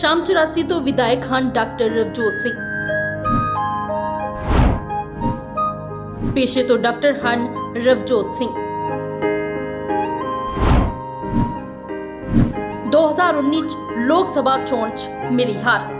ਸ਼ਾਮ 84 ਤੋਂ ਵਿਧਾਇਕ ਹਨ ਡਾਕਟਰ ਰਵਜੋਤ ਸਿੰਘ। ਪੇਸ਼ੇ ਤੋਂ ਡਾਕਟਰ ਹਨ ਰਵਜੋਤ ਸਿੰਘ। 2019 ਚ ਲੋਕ ਸਭਾ ਚੋਣ ਚ ਮਿਲੀ ਹਾਰ।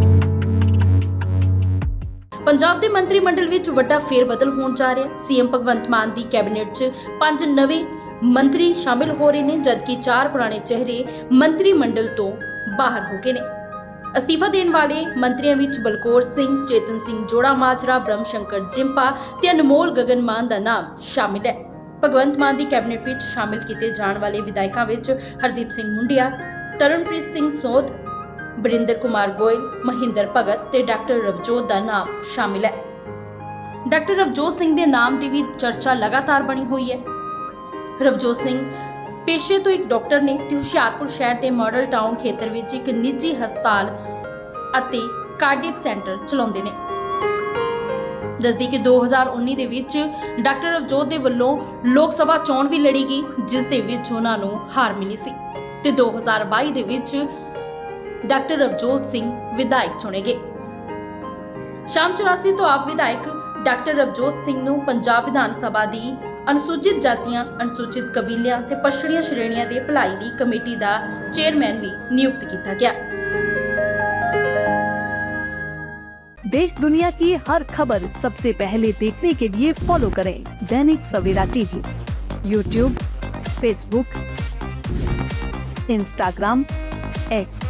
ਪੰਜਾਬ ਦੇ ਮੰਤਰੀ ਮੰਡਲ ਵਿੱਚ ਵੱਡਾ ਫੇਰਬਦਲ ਹੋਣ ਜਾ ਰਿਹਾ। ਹੈ ਸੀਐਮ ਭਗਵੰਤ ਮਾਨ ਦੀ ਕੈਬਨਿਟ 'ਚ ਪੰਜ ਨਵੇਂ ਮੰਤਰੀ ਸ਼ਾਮਿਲ ਹੋ ਰਹੇ ਨੇ, ਜਦਕਿ ਚਾਰ ਪੁਰਾਣੇ ਚਿਹਰੇ ਮੰਤਰੀ ਮੰਡਲ ਤੋਂ ਬਾਹਰ ਹੋ ਗਏ ਨੇ। ਅਸਤੀਫਾ ਦੇਣ ਵਾਲੇ ਮੰਤਰੀਆਂ ਵਿੱਚ ਬਲਕੌਰ ਸਿੰਘ, ਚੇਤਨ ਸਿੰਘ ਜੋੜਾ, ਮਾਜਰਾ ਬ੍ਰਹਮ ਸ਼ੰਕਰ ਜਿੰਪਾ ਤੇ ਅਨਮੋਲ ਗਗਨ ਮਾਨ ਦਾ ਨਾਮ ਸ਼ਾਮਿਲ ਹੈ। ਭਗਵੰਤ ਮਾਨ ਦੀ ਕੈਬਨਿਟ ਵਿੱਚ ਸ਼ਾਮਿਲ ਕੀਤੇ ਜਾਣ ਵਾਲੇ ਵਿਧਾਇਕਾਂ ਵਿੱਚ ਹਰਦੀਪ ਸਿੰਘ ਮੁੰਡਿਆ, ਤਰਨਪ੍ਰੀਤ ਸਿੰਘ ਸੋਧ ਬਰਿੰਦਰ ਕੁਮਾਰ ਗੋਇਲ, ਮਹਿੰਦਰ ਭਗਤ ਤੇ ਡਾਕਟਰ ਰਵਜੋਤ ਦਾ ਨਾਮ ਸ਼ਾਮਿਲ ਹੈ। ਡਾਕਟਰ ਰਵਜੋਤ ਸਿੰਘ ਦੇ ਨਾਮ ਦੀ ਵੀ ਚਰਚਾ ਲਗਾਤਾਰ ਬਣੀ ਹੋਈ ਹੈ। ਰਵਜੋਤ ਸਿੰਘ ਪੇਸ਼ੇ ਤੋਂ ਇੱਕ ਡਾਕਟਰ ਨੇ ਤੇ ਹੁਸ਼ਿਆਰਪੁਰ ਸ਼ਹਿਰ ਦੇ ਮਾਡਲ ਟਾਊਨ ਖੇਤਰ ਵਿੱਚ ਇੱਕ ਨਿੱਜੀ ਹਸਪਤਾਲ ਅਤੇ ਕਾਰਡੀਅਕ ਸੈਂਟਰ ਚਲਾਉਂਦੇ ਨੇ। ਦੱਸਦੀ ਕਿ 2019 ਦੇ ਵਿੱਚ ਡਾਕਟਰ ਰਵਜੋਤ ਦੇ ਵੱਲੋਂ ਲੋਕ ਸਭਾ ਚੋਣ ਵੀ ਲੜੀ ਗਈ, ਜਿਸ ਦੇ ਵਿੱਚ ਉਹਨਾਂ ਨੂੰ ਹਾਰ ਮਿਲੀ ਸੀ। ਤੇ 2022 ਦੇ ਵਿੱਚ ਡਾਕਟਰ ਰਵਜੋਤ ਸਿੰਘ ਵਿਧਾਇਕ ਚੁਣੇ ਗਏ ਸ਼ਾਮ 84 ਤੋਂ ਆਪ ਵਿਧਾਇਕ ਡਾਕਟਰ ਰਵਜੋਤ ਸਿੰਘ ਨੂੰ ਪੰਜਾਬ ਵਿਧਾਨ ਸਭਾ ਦੀ ਅਨੁਸੂਚਿਤ ਜਾਤੀਆਂ ਅਨੁਸੂਚਿਤ ਕਬੀਲਿਆਂ ਤੇ ਪਛੜੀਆਂ ਸ਼੍ਰੇਣੀਆਂ ਦੇ ਭਲਾਈ ਲਈ ਕਮੇਟੀ ਦਾ ਚੇਅਰਮੈਨ ਵੀ ਨਿਯੁਕਤ ਕੀਤਾ ਗਿਆ देश दुनिया की हर खबर सबसे पहले देखने के लिए फॉलो करें Dainik Savera TV YouTube Facebook Instagram X